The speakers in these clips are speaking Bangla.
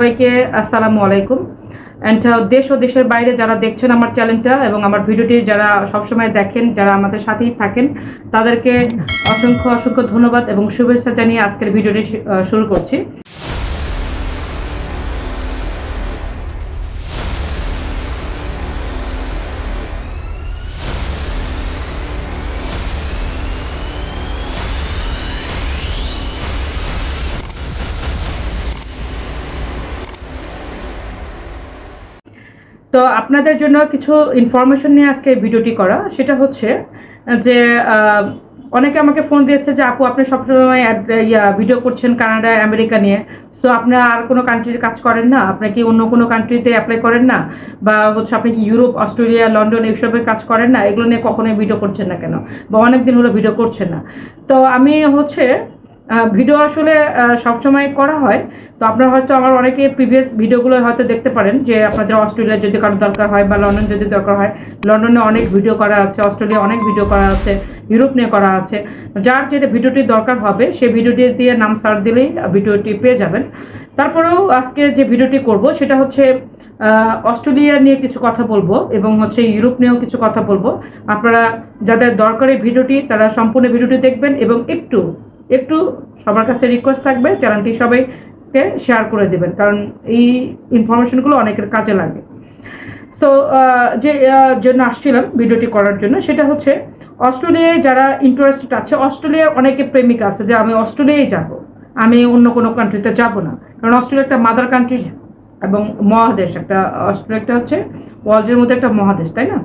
সবাইকে আসসালামু আলাইকুম। অ্যান্ড দেশ ও দেশের বাইরে যারা দেখছেন আমার চ্যানেলটা এবং আমার ভিডিওটি যারা সবসময় দেখেন, যারা আমাদের সাথেই থাকেন, তাদেরকে অসংখ্য অসংখ্য ধন্যবাদ এবং শুভেচ্ছা জানিয়ে আজকের ভিডিওটি শুরু করছি। তো আপনাদের জন্য কিছু ইনফরমেশন নিয়ে আজকে ভিডিওটি করা। সেটা হচ্ছে, যে অনেকে আমাকে ফোন দিয়েছে যে, আপু, আপনি সবসময় ইয়া ভিডিও করছেন কানাডা, আমেরিকা নিয়ে। সো আপনি আর কোনো কান্ট্রির কাজ করেন না? আপনি কি অন্য কোনো কান্ট্রিতে অ্যাপ্লাই করেন না? বা হচ্ছে আপনি কি ইউরোপ অস্ট্রেলিয়া লন্ডন এইসবের কাজ করেন না? এগুলো নিয়ে কখনোই ভিডিও করছেন না কেন? বা অনেক দিন হলো ভিডিও করছেন না। তো আমি হচ্ছে ভিডিও আসলে সবসময় করা হয়। তো আপনারা হয়তো আমার অনেকে প্রিভিয়াস ভিডিওগুলো হয়তো দেখতে পারেন যে আপনাদের অস্ট্রেলিয়া যদি কারও দরকার হয় বা লন্ডন যদি দরকার হয়, লন্ডনে অনেক ভিডিও করা আছে, অস্ট্রেলিয়া অনেক ভিডিও করা আছে, ইউরোপ নিয়ে করা আছে। যার যেটা ভিডিওটি দরকার হবে, সেই ভিডিওটি দিয়ে নাম সার্চ দিলেই ভিডিওটি পেয়ে যাবেন। তারপরেও আজকে যে ভিডিওটি করব, সেটা হচ্ছে অস্ট্রেলিয়া নিয়ে কিছু কথা বলব এবং হচ্ছে ইউরোপ নিয়েও কিছু কথা বলব। আপনারা যাদের দরকারি ভিডিওটি, তারা সম্পূর্ণ ভিডিওটি দেখবেন এবং একটু একটু সবার কাছে রিকোয়েস্ট থাকবে, চ্যানেলটি সবাইকে শেয়ার করে দেবেন, কারণ এই ইনফরমেশনগুলো অনেকের কাজে লাগে। সো যে জন্য আসছিলাম ভিডিওটি করার জন্য, সেটা হচ্ছে অস্ট্রেলিয়ায় যারা ইন্টারেস্টেড আছে, অস্ট্রেলিয়ার অনেকে প্রেমিক আছে যে আমি অস্ট্রেলিয়ায় যাব, আমি অন্য কোনো কান্ট্রিতে যাব না। কারণ অস্ট্রেলিয়া একটা মাদার কান্ট্রি এবং মহাদেশ, একটা অস্ট্রেলিয়া, একটা হচ্ছে ওয়ার্ল্ডের মধ্যে একটা মহাদেশ, তাই না?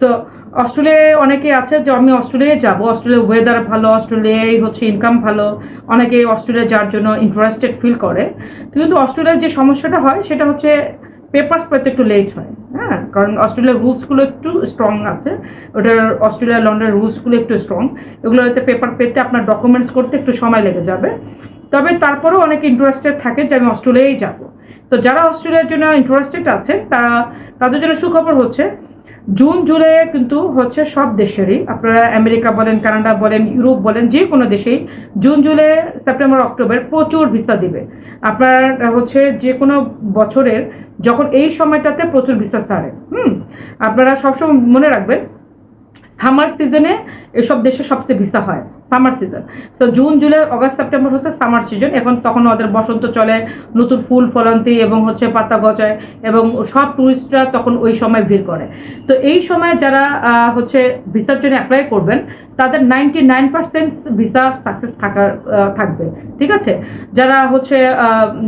সো অস্ট্রেলিয়ায় অনেকে আছে যে আমি অস্ট্রেলিয়ায় যাব। অস্ট্রেলিয়ার ওয়েদার ভালো, অস্ট্রেলিয়ায় হচ্ছে ইনকাম ভালো। অনেকে অস্ট্রেলিয়া যাওয়ার জন্য ইন্টারেস্টেড ফিল করে। কিন্তু অস্ট্রেলিয়ার যে সমস্যাটা হয়, সেটা হচ্ছে পেপার্স পেতে একটু লেট হয় হ্যাঁ? কারণ অস্ট্রেলিয়ার রুলসগুলো একটু স্ট্রং আছে। ওটার অস্ট্রেলিয়া, লন্ডনের রুলসগুলো একটু স্ট্রং এগুলো হয়তো পেপার পেতে আপনার ডকুমেন্টস করতে একটু সময় লেগে যাবে। তবে তারপরেও অনেকে ইন্টারেস্টেড থাকে যে আমি অস্ট্রেলিয়ায় যাব। তো যারা অস্ট্রেলিয়ার জন্য ইন্টারেস্টেড আছে তারা তাদের জন্য সুখবর হচ্ছে, জুন, জুলাই কিন্তু হচ্ছে সব দেশেরই। আপনারা আমেরিকা বলেন, কানাডা বলেন, ইউরোপ বলেন, যে কোনো দেশেই জুন, জুলাই, সেপ্টেম্বর, অক্টোবর প্রচুর ভিসা দিবে। আপনার হচ্ছে যে কোনো বছরের যখন এই সময়টাতে প্রচুর ভিসা ছাড়ে। হুম, আপনারা সবসময় মনে রাখবেন সামার সিজনে এসব দেশে সবচেয়ে ভিসা হয় summer season so June July August September হচ্ছে সামার সিজন এখন তখন ওদের বসন্ত চলে, নতুন ফুল ফলন্তি এবং হচ্ছে পাতা গজায় এবং সব টুরিস্টরা তখন ওই সময় ভিড় করে। তো এই সময় যারা হচ্ছে ভিসার জন্য অ্যাপ্লাই করবেন, তাদের ninety nine percent visa success থাকার থাকবে, ঠিক আছে? যারা হচ্ছে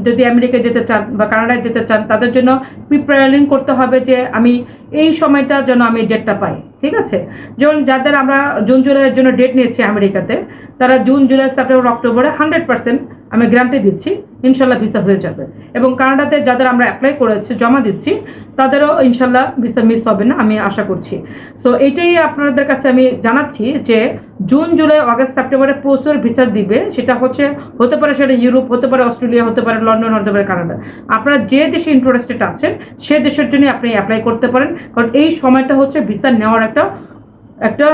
যদি আমেরিকায় যেতে চান বা কানাডায় যেতে চান, তাদের জন্য প্রিপারিং করতে হবে যে আমি এই সময়টা যেন আমি ডেটটা পাই। ঠিক আছে? যেমন যাদের আমরা জুন, জুলাইয়ের জন্য ডেট নিয়েছি আমেরিকাতে, তারা জুন, জুলাই, সেপ্টেম্বর, অক্টোবরে হান্ড্রেড পার্সেন্ট আমি গ্রান্টে দিচ্ছি ইনশাল্লাহ ভিসা হয়ে যাবে। এবং কানাডাতে যাদের আমরা অ্যাপ্লাই করেছি, জমা দিচ্ছি, তাদেরও ইনশাল্লাহ ভিসা মিস হবে না, আমি আশা করছি। সো এইটাই আপনাদের কাছে আমি জানাচ্ছি যে, জুন, জুলাই, আগস্ট, সেপ্টেম্বরে প্রচুর ভিসা দিবে। সেটা হচ্ছে, হতে পারে সেটা ইউরোপ, হতে পারে অস্ট্রেলিয়া, হতে পারে লন্ডন, হতে পারে কানাডা। আপনারা যে দেশে ইন্টারেস্টেড আছেন, সে দেশের জন্য আপনি অ্যাপ্লাই করতে পারেন। কারণ এই সময়টা হচ্ছে ভিসা নেওয়ার একটা একটা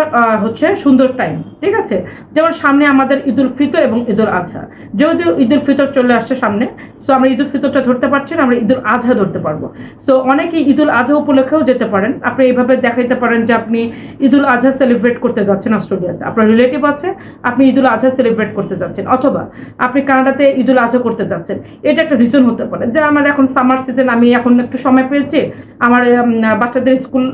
হচ্ছে সুন্দর টাইম ঠিক আছে? যেমন সামনে আমাদের ঈদুল ফিতর এবং ঈদুল আজহা যেহেতু ঈদুল ফিতর চলে আসছে সামনে তো আমরা ঈদুল ফিতরটা ধরতে পারছি না, আমরা ঈদুল আজহা ধরতে পারব। তো অনেকেই ঈদুল আজহা উপলক্ষেও যেতে পারেন। আপনি এইভাবে দেখাইতে পারেন যে আপনি ঈদুল আজহা সেলিব্রেট করতে যাচ্ছেন অস্ট্রেলিয়াতে। আপনার রিলেটিভ আছে, আপনি ঈদুল আজহা সেলিব্রেট করতে যাচ্ছেন। অথবা আপনি কানাডাতে ঈদুল আজহা করতে যাচ্ছেন। এটা একটা রিজন হতে পারে যে আমার এখন সামার সিজন আমি এখন একটু সময় পেয়েছি। আমার বাচ্চাদের স্কুল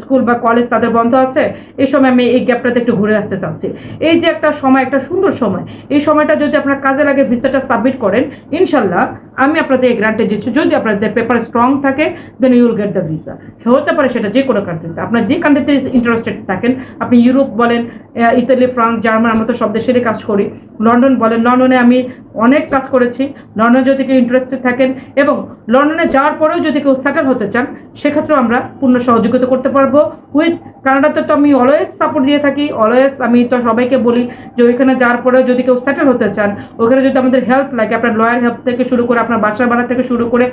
স্কুল বা কলেজ তাদের বন্ধ আছে। এই সময় আমি এই গ্যাপটাতে একটু ঘুরে আসতে চাচ্ছি। এই যে একটা সময়, একটা সুন্দর সময়। এই সময়টা যদি আপনার কাজে লাগে ভিসাটা সাবমিট করেন, ইনশাল্লাহ আমি আপনাদের গ্রান্টে দিচ্ছি। যদি আপনাদের পেপার স্ট্রং থাকে then you'll get the visa হতে পারে সেটা যে কোনো কান্ট্রিতে আপনার যে কান্ট্রিতে ইন্টারেস্টেড থাকেন, আপনি ইউরোপ বলেন ইতালি, ফ্রান্স, জার্মান, আমরা তো সব দেশেরই কাজ করি। লন্ডন বলেন, লন্ডনে আমি অনেক কাজ করেছি। লন্ডনে যদি কেউ ইন্টারেস্টেড থাকেন এবং লন্ডনে যাওয়ার পরেও যদি কেউ সেটেল হতে চান, সেক্ষেত্রেও আমরা পূর্ণ সহযোগিতা করতে পারব। উইথ কানাডাতে তো আমি অলওয়েজ সাপোর্ট দিয়ে থাকি অলওয়েজ আমি তো সবাইকে বলি যে ওইখানে যাওয়ার পরেও যদি কেউ সেটেল হতে চান, ওখানে যদি আমাদের হেল্প লাগে, আপনার লয়ার হেল্প থেকে শুরু করে, আপনার বাসা ভাড়া থেকে শুরু করে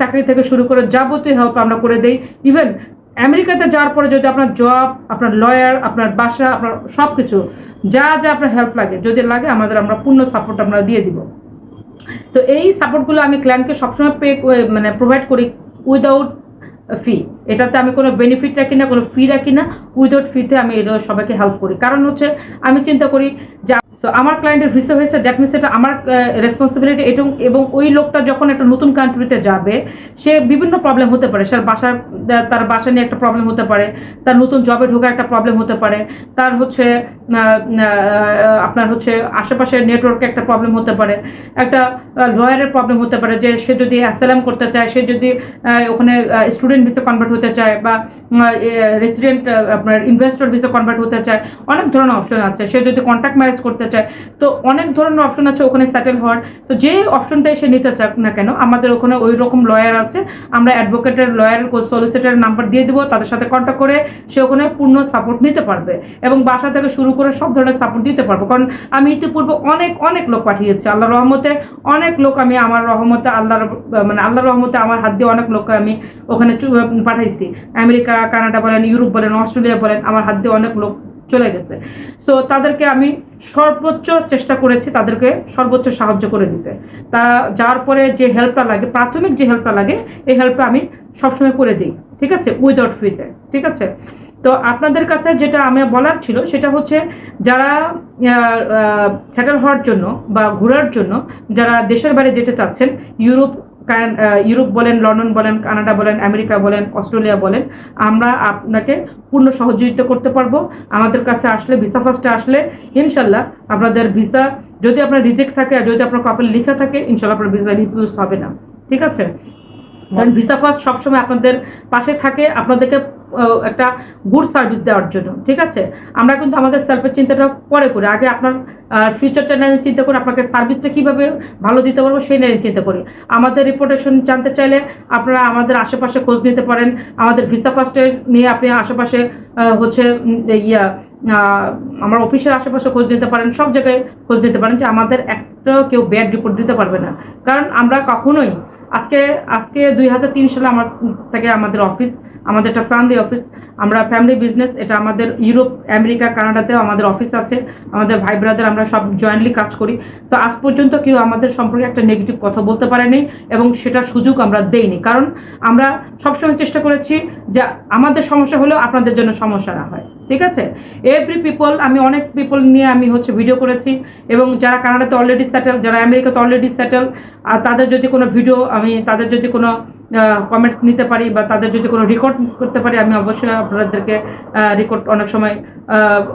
চাকরি থেকে শুরু করে যাবতীয় হেল্প আমরা করে দেই। ইভেন আমেরিকাতে যাওয়ার পরে যদি আপনার জব আপনার লয়ার আপনার বাসা, আপনার সব কিছু যা যা আপনার হেল্প লাগে, যদি লাগে আমাদের আমরা পূর্ণ সাপোর্ট আমরা দিয়ে দিব। তো এই সাপোর্টগুলো আমি ক্লায়েন্টকে সবসময় পে মানে প্রোভাইড করি উইদাউট ফি এটাতে আমি কোনো বেনিফিট রাখি না, কোনো ফি রাখি না উইদাউট ফিতে আমি এটা সবাইকে হেল্প করি। কারণ হচ্ছে, আমি চিন্তা করি যে তো আমার ক্লায়েন্টের ভিসা হয়েছে দ্যাট মিনস এটা আমার রেসপন্সিবিলিটি এবং এবং ওই লোকটা যখন একটা নতুন কান্ট্রিতে যাবে, সে বিভিন্ন প্রবলেম হতে পারে। সে বাসার, তার বাসা নিয়ে একটা প্রবলেম হতে পারে, তার নতুন জবে ঢোকার একটা প্রবলেম হতে পারে, তার হচ্ছে আপনার হচ্ছে আশেপাশে নেটওয়ার্কে একটা প্রবলেম হতে পারে, একটা লয়ারের প্রবলেম হতে পারে যে সে যদি অ্যাসালাম করতে চায়, সে যদি ওখানে স্টুডেন্ট ভিসা কনভার্ট হতে চায় বা রেসিডেন্ট আপনার ইনভেস্টর ভিসা কনভার্ট হতে চায়, অনেক ধরনের অপশন আছে। সে যদি কন্ট্যাক্ট ম্যারেজ করতে চায়। তো অনেক ধরনের অপশন আছে ওখানে সেটেল হওয়ার। তো যে অপশনটাই সে নিতে চাক না কেন, আমাদের ওখানে ওই রকম লয়ার আছে। আমরা অ্যাডভোকেটের লয়ার সলিসিটার নাম্বার দিয়ে দিব, তাদের সাথে কন্ট্যাক্ট করে সে ওখানে পূর্ণ সাপোর্ট নিতে পারবে এবং বাসা থেকে শুরু করে সব ধরনের সাপোর্ট দিতে পারব। কারণ আমি ইতিপূর্বে অনেক অনেক লোক পাঠিয়েছি আল্লাহ রহমতে। অনেক লোক আমি আমার রহমতে আল্লাহর মানে আল্লাহ রহমতে আমার হাত দিয়ে অনেক লোক আমি ওখানে পাঠাইছি। আমেরিকা, কানাডা বলেন, ইউরোপ বলেন, অস্ট্রেলিয়া বলেন, আমার হাত দিয়ে অনেক লোক চলে গেছে। সো তাদেরকে আমি সর্বোচ্চ চেষ্টা করেছি তাদেরকে সর্বোচ্চ সাহায্য করে দিতে। তা, যার পরে যে হেল্পটা লাগে, প্রাথমিক যে হেল্পটা লাগে, এই হেল্পটা আমি সবসময় করে দিই, ঠিক আছে? উইদাউট ফিতে ঠিক আছে? তো, আপনাদের কাছে যেটা আমি বলার ছিল, সেটা হচ্ছে যারা সেটেল হওয়ার জন্য বা ঘোরার জন্য যারা দেশের বাইরে যেতে চাচ্ছেন ইউরোপ ইউরোপ বলেন, লন্ডন বলেন, কানাডা বলেন, আমেরিকা বলেন, অস্ট্রেলিয়া বলেন, আমরা আপনাকে পূর্ণ সহযোগিতা করতে পারব। আমাদের কাছে আসলে, ভিসা ফার্স্টে আসলে, ইনশাল্লাহ আপনাদের ভিসা যদি আপনার রিজেক্ট থাকে আর যদি আপনার কপালে লেখা থাকে, ইনশাল্লাহ আপনার ভিসা রিফিউজ হবে না। ঠিক আছে? কারণ, ভিসা ফার্স্ট সবসময় আপনাদের পাশে থাকে। আপনাদেরকে একটা গুড সার্ভিস দেওয়ার জন্য, ঠিক আছে? আমরা কিন্তু আমাদের সেলফের চিন্তাটা পরে করি। আগে আপনার ফিউচারটা নিয়ে চিন্তা করি, আপনাকে সার্ভিসটা কীভাবে ভালো দিতে পারব সেই নিয়ে চিন্তা করি। আমাদের রিপোর্টেশন জানতে চাইলে আপনারা আমাদের আশেপাশে খোঁজ নিতে পারেন। আমাদের ভিসা ফার্স্টে নিয়ে আপনি আশেপাশে হচ্ছে ইয়া আমার অফিসের আশেপাশে খোঁজ নিতে পারেন, সব জায়গায় খোঁজ নিতে পারেন যে আমাদের একটা কেউ ব্যাড রিপোর্ট দিতে পারবে না। কারণ আমরা কখনোই, আজকে আজকে দুই হাজার তিন সালে আমার থেকে আমাদের অফিস আমাদের একটা ফ্যামিলি অফিস আমরা ফ্যামিলি বিজনেস এটা আমাদের ইউরোপ, আমেরিকা, কানাডাতেও আমাদের অফিস আছে, আমাদের ভাই ব্রাদার আমরা সব জয়েন্টলি কাজ করি। তো আজ পর্যন্ত কেউ আমাদের সম্পর্কে একটা নেগেটিভ কথা বলতে পারেনি এবং সেটা সুযোগ আমরা দেইনি। কারণ আমরা সবসময় চেষ্টা করেছি যে আমাদের সমস্যা হলেও আপনাদের জন্য সমস্যা না হয়, ঠিক আছে? এভরি পিপল আমি অনেক পিপল নিয়ে আমি হচ্ছে ভিডিও করেছি এবং যারা কানাডাতে অলরেডি সেটেল যারা আমেরিকাতে অলরেডি সেটেল আর তাদের যদি কোনো ভিডিও আমি তাদের যদি কোনো কমেন্টস নিতে পারি বা তাদের যদি কোনো রেকর্ড করতে পারি, আমি অবশ্যই আপনাদেরকে রেকর্ড অনেক সময়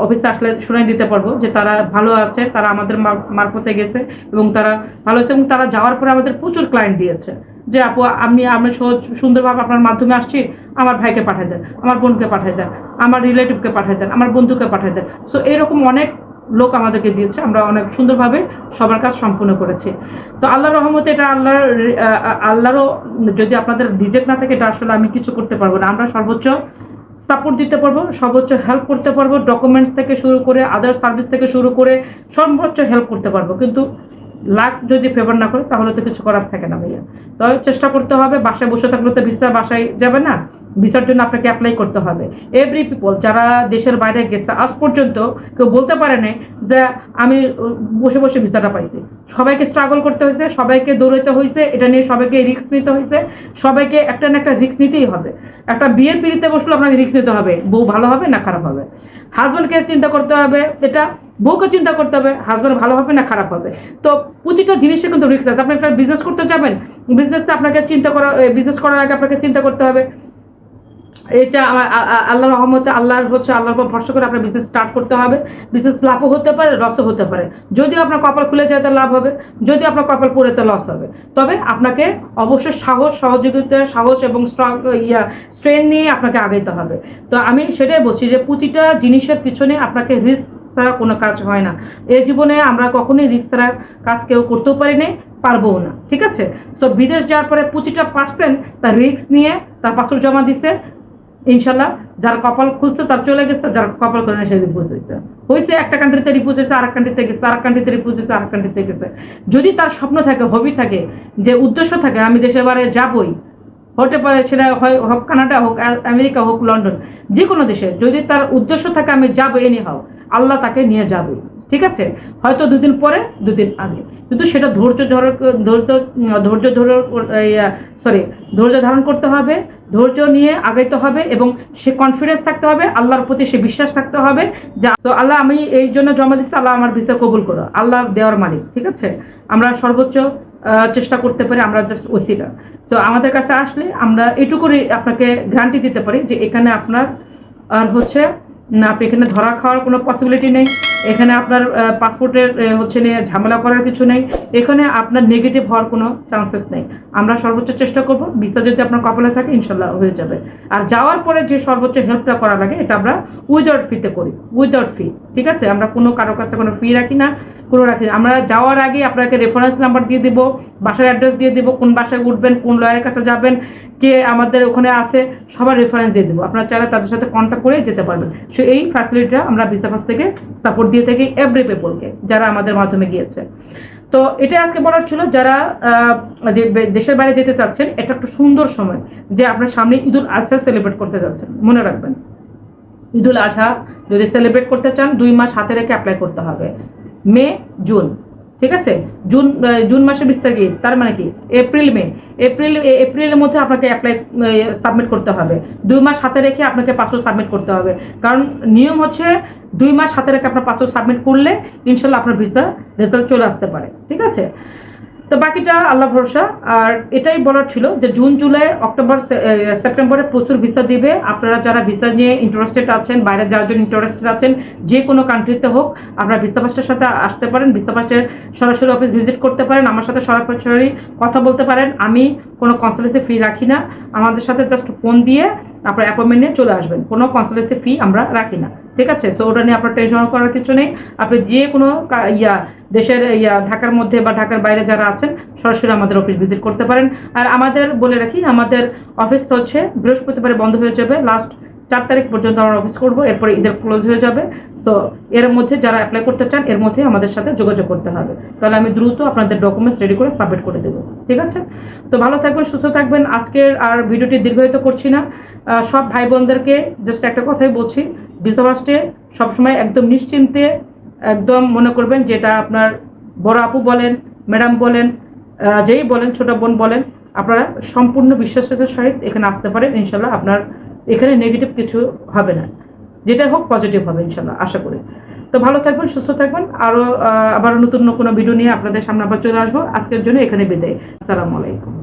অফিসে আসলে শুনাই দিতে পারব যে তারা ভালো আছে, তারা আমাদের মারফতে গেছে এবং তারা ভালো আছে এবং তারা যাওয়ার পরে আমাদের প্রচুর ক্লায়েন্ট দিয়েছে। যে আপু, আমি আমি সহজ, সুন্দরভাবে আপনার মাধ্যমে আসছি, আমার ভাইকে পাঠিয়ে দেন, আমার বোনকে পাঠিয়ে দেন, আমার রিলেটিভকে পাঠিয়ে দেন, আমার বন্ধুকে পাঠিয়ে দেন। সো এরকম অনেক লোক আমাদেরকে দিয়েছে, আমরা অনেক সুন্দরভাবে সবার কাজ সম্পূর্ণ করেছি। তো আল্লাহর রহমতে এটা আল্লাহর আল্লাহরও, যদি আপনাদের রিজেক্ট না থাকে, এটা আসলে আমি কিছু করতে পারব না। আমরা সর্বোচ্চ সাপোর্ট দিতে পারব, সর্বোচ্চ হেল্প করতে পারব ডকুমেন্টস থেকে শুরু করে আদার সার্ভিস থেকে শুরু করে, সর্বোচ্চ হেল্প করতে পারব। কিন্তু লাখ যদি ফেভার না করে, তাহলে তো কিছু করার থাকে না ভাইয়া। তবে চেষ্টা করতে হবে, বাসায় বসে থাকলে তো ভিসা বাসায় যাবে না ভিসার জন্য আপনাকে অ্যাপ্লাই করতে হবে। এভরি পিপল যারা দেশের বাইরে গেছে, আজ পর্যন্ত কেউ বলতে পারে না যে আমি বসে বসে ভিসাটা পাইছি। সবাইকে স্ট্রাগল করতে হয়েছে, সবাইকে দৌড়াতে হয়েছে, এটা নিয়ে সবাইকে রিস্ক নিতে হয়েছে, সবাইকে একটা না একটা রিস্ক নিতেই হবে। একটা বিয়ের পিড়িতে বসলে আপনাকে রিস্ক নিতে হবে, বউ ভালো হবে না খারাপ হবে। হাজব্যান্ডকে চিন্তা করতে হবে, এটা বউকে চিন্তা করতে হবে হাজব্যান্ড ভালো হবে না খারাপ হবে? তো প্রতিটা জিনিসে কিন্তু রিস্ক আছে। আপনি একটা বিজনেস করতে যাবেন বিজনেসটা আপনাকে চিন্তা করা বিজনেস করার আগে আপনাকে চিন্তা করতে হবে। এটা আমার আ- আ- আল্লাহর রহমতে আল্লাহর হচ্ছে আল্লাহর উপর ভরসা করে আপনার বিজনেস স্টার্ট করতে হবে। বিজনেস লাভও হতে পারে লসও হতে পারে। যদি আপনার কপাল খুলে যায় তো লাভ হবে যদি আপনার কপাল পড়ে তো লস হবে। তবে আপনাকে অবশ্যই সাহস, সহযোগিতা, সাহস এবং স্ট্রং ইয়া স্ট্রেন নিয়ে আপনাকে আগাইতে হবে। তো আমি সেটাই বলছি যে প্রতিটা জিনিসের পিছনে আপনাকে রিস্ক ছাড়া কোনো কাজ হয় না। এই জীবনে আমরা কখনোই রিস্ক ছাড়া কাজ কেউ করতেও পারি না পারবও না, ঠিক আছে? তো বিদেশ যাওয়ার পরে প্রতিটা পার্সেন্ট তার রিস্ক নিয়ে তার পাসপোর্ট জমা দিছে ইনশাল্লাহ যার কপাল খুঁজছে তার চলে গেছে, যার কপাল করে সে রিপুজ হয়েছে। হয়েছে একটা কান্ট্রিতে রিপুজ হয়েছে, আরেক কান্ট্রিতে গেছে, আরেক কান্ট্রিতে রিপুজ হয়েছে, আরেক কান্ট্রিতে গেছে। যদি তার স্বপ্ন থাকে হবি থাকে, যে উদ্দেশ্য থাকে, আমি দেশের বারে যাবই, হতে পারে সেটা হয়, হোক কানাডা হোক আমেরিকা হোক, লন্ডন যে কোনো দেশে, যদি তার উদ্দেশ্য থাকে, আমি যাব এনে হোক আল্লাহ তাকে নিয়ে যাবে। ঠিক আছে? হয়তো দুদিন পরে, দুদিন আগে। কিন্তু সেটা ধৈর্য ধরে, ধৈর্য ধৈর্য ধরে সরি ধৈর্য ধারণ করতে হবে, ধৈর্য নিয়ে আগাইতে হবে এবং সে কনফিডেন্স থাকতে হবে, আল্লাহর প্রতি সে বিশ্বাস থাকতে হবে যা, তো আল্লাহ আমি এই জন্য জমা দিচ্ছি আল্লাহ আমার ভিসা কবুল করো। আল্লাহ দেওয়ার মালিক, ঠিক আছে? আমরা সর্বোচ্চ চেষ্টা করতে পারি, আমরা জাস্ট ওসিলা। তো আমাদের কাছে আসলে আমরা এটুকুই আপনাকে গ্যারান্টি দিতে পারি যে এখানে আপনার আর হচ্ছে না এখানে ধরা খাওয়ার কোনো পসিবিলিটি নেই। এখানে আপনার পাসপোর্টের হচ্ছে নিয়ে ঝামেলা করার কিছু নেই। এখানে আপনার নেগেটিভ হওয়ার কোনো চান্সেস নেই। আমরা সর্বোচ্চ চেষ্টা করব ভিসা যদি আপনার কপালে থাকে, ইনশাল্লাহ হয়ে যাবে। আর যাওয়ার পরে যে সর্বোচ্চ হেল্পটা করা লাগে, এটা আমরা উইদাউট ফিতে করি। উইদাউট ফি ঠিক আছে? আমরা কোনো কারোর কাছ থেকে কোনো ফি রাখি না। কোনো রাখি। না আমরা যাওয়ার আগে আপনাকে রেফারেন্স নাম্বার দিয়ে দিব, বাসার অ্যাড্রেস দিয়ে দিব, কোন বাসায় উঠবেন, কোন লয়ারের কাছে যাবেন, কে আমাদের ওখানে আছে, সবার রেফারেন্স দিয়ে দেবো। আপনারা চাইলে তাদের সাথে কন্ট্যাক্ট করে যেতে পারবেন। সো এই ফ্যাসিলিটিটা আমরা ভিসা পাস থেকে সাপোর্ট দিয়ে থাকি এভরি পিপলকে যারা আমাদের মাধ্যমে গিয়েছে। তো এটা আজকে বলার ছিল, যারা দেশের বাইরে যেতে চাচ্ছেন, এটা একটা সুন্দর সময় যে আপনার সামনে ঈদুল আজহা সেলিব্রেট করতে যাচ্ছেন। মনে রাখবেন। ঈদুল আজহা যদি সেলিব্রেট করতে চান, দুই মাস হাতে রেখে অ্যাপ্লাই করতে হবে। মে, জুন, ঠিক আছে? জুন জুন মাসে বিশ তারিখ, তার মানে কি? এপ্রিল, মে। এপ্রিল এপ্রিলের মধ্যে আপনাকে অ্যাপ্লাই সাবমিট করতে হবে। দুই মাস হাতে রেখে আপনাকে পাসপোর্ট সাবমিট করতে হবে। কারণ নিয়ম হচ্ছে দুই মাস হাতে রেখে আপনার পাসপোর্ট সাবমিট করলে ইনশাল্লাহ আপনার ভিসা রেজাল্ট চলে আসতে পারে। ঠিক আছে? তো বাকিটা আল্লাহ ভরসা। আর এটাই বলার ছিল যে জুন, জুলাই, অক্টোবর সেপ্টেম্বরে প্রচুর ভিসা দিবে। আপনারা যারা ভিসা নিয়ে ইন্টারেস্টেড আছেন, বাইরে যাওয়ার জন্য ইন্টারেস্টেড আছেন, যে কোনো কান্ট্রিতে হোক, আপনারা ভিসা পাসের সাথে আসতে পারেন ভিসা পাসের সরাসরি অফিস ভিজিট করতে পারেন, আমার সাথে সরাসরি কথা বলতে পারেন। আমি কোনো কনসালটেন্সি ফি রাখি না। আমাদের সাথে জাস্ট ফোন দিয়ে আপনার অ্যাপয়েন্টমেন্ট নিয়ে চলে আসবেন। কোনো কনসালটেন্সি ফি আমরা রাখি না। ঠিক আছে? তো ওটা নিয়ে আপনার টেনশন করার কিছু নেই। আপনি যে কোনো ইয়া, দেশের, ইয়া, ঢাকার মধ্যে বা ঢাকার বাইরে যারা আছেন, সরাসরি আমাদের অফিস ভিজিট করতে পারেন। আর আমাদের, বলে রাখি, আমাদের অফিস তো হচ্ছে বৃহস্পতিবারে বন্ধ হয়ে যাবে। লাস্ট চার তারিখ পর্যন্ত আমরা অফিস করব। এরপরে ঈদের ক্লোজ হয়ে যাবে। তো এর মধ্যে যারা অ্যাপ্লাই করতে চান, এর মধ্যে আমাদের সাথে যোগাযোগ করতে হবে। তাহলে আমি দ্রুত আপনাদের ডকুমেন্টস রেডি করে সাবমিট করে দেবো। ঠিক আছে? তো ভালো থাকবেন, সুস্থ থাকবেন। আজকের আর ভিডিওটি দীর্ঘায়িত করছি না। সব ভাই বোনদেরকে জাস্ট একটা কথাই বলছি। বিজনেসে সবসময় একদম নিশ্চিন্তে একদম মনে করবেন যেটা আপনার বড় আপু বলেন, ম্যাডাম বলেন যেই বলেন, ছোট বোন বলেন, আপনারা সম্পূর্ণ বিশ্বাসের সহিত এখানে আসতে পারেন, ইনশাল্লাহ আপনার এখানে নেগেটিভ কিছু হবে না। যেটা হোক পজিটিভ হবে, ইনশাল্লাহ, আশা করি। তো ভালো থাকবেন, সুস্থ থাকবেন। আরও আবার নতুন কোনো ভিডিও নিয়ে আপনাদের সামনে আবার চলে আসব। আজকের জন্য এখানে বিদায়। আসসালামু আলাইকুম।